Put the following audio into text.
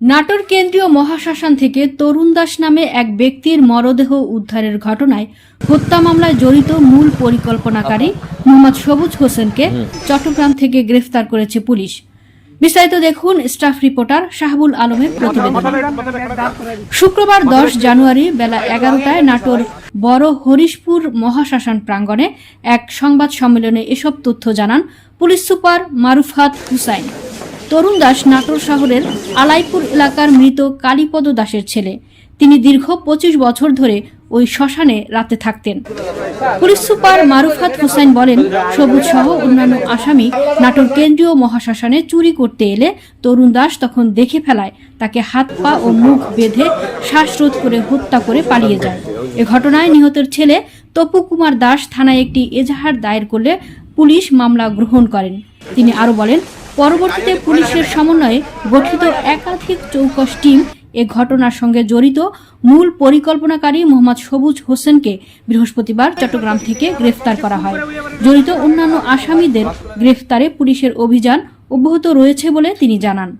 নাটোর কেন্দ্রীয় মহাশ্মশান থেকে তরুণ দাস নামে এক ব্যক্তির মরদেহ উদ্ধারের ঘটনায় হত্যা মামলায় জড়িত মূল পরিকল্পনাকারী মোহাম্মদ সবুজ হোসেনকে চট্টগ্রাম থেকে গ্রেফতার করেছে পুলিশ। বিস্তারিত দেখুন স্টাফ রিপোর্টার শাহাবুল আলমের প্রতিবেদন। শুক্রবার দশ জানুয়ারি বেলা এগারোটায় নাটোর বড় হরিশপুর মহাশ্মশান প্রাঙ্গণে এক সংবাদ সম্মেলনে এসব তথ্য জানান পুলিশ সুপার মারুফাত হুসাইন। তরুণ দাস নাটোর শহরের আলাইপুর এলাকার মৃত কালীপদ দাসের ছেলে। তিনি দীর্ঘ পঁচিশ বছর ধরে ওই শ্মশানে রাতে থাকতেন। পুলিশ সুপার মারুফাত হোসেন বলেন, সবুজ সহ অন্যান্য আসামি নাটোর কেন্দ্রীয় মহাশ্মশানে চুরি করতে এলে তরুণ দাস তখন দেখে ফেলায়, তাকে হাত পা ও মুখ বেঁধে শ্বাসরোধ করে হত্যা করে পালিয়ে যায়। এ ঘটনায় নিহতের ছেলে তপু কুমার দাস থানায় একটি এজাহার দায়ের করলে পুলিশ মামলা গ্রহণ করেন। তিনি আরও বলেন পরবর্তীতে পুলিশের সমন্বয়ে গঠিত একাধিক চৌকস টিম এ ঘটনার সঙ্গে জড়িত মূল পরিকল্পনাকারী মোহাম্মদ সবুজ হোসেনকে বৃহস্পতিবার চট্টগ্রাম থেকে গ্রেফতার করা হয়। জড়িত অন্যান্য আসামিদের গ্রেফতারে পুলিশের অভিযান অব্যাহত রয়েছে বলে তিনি জানান।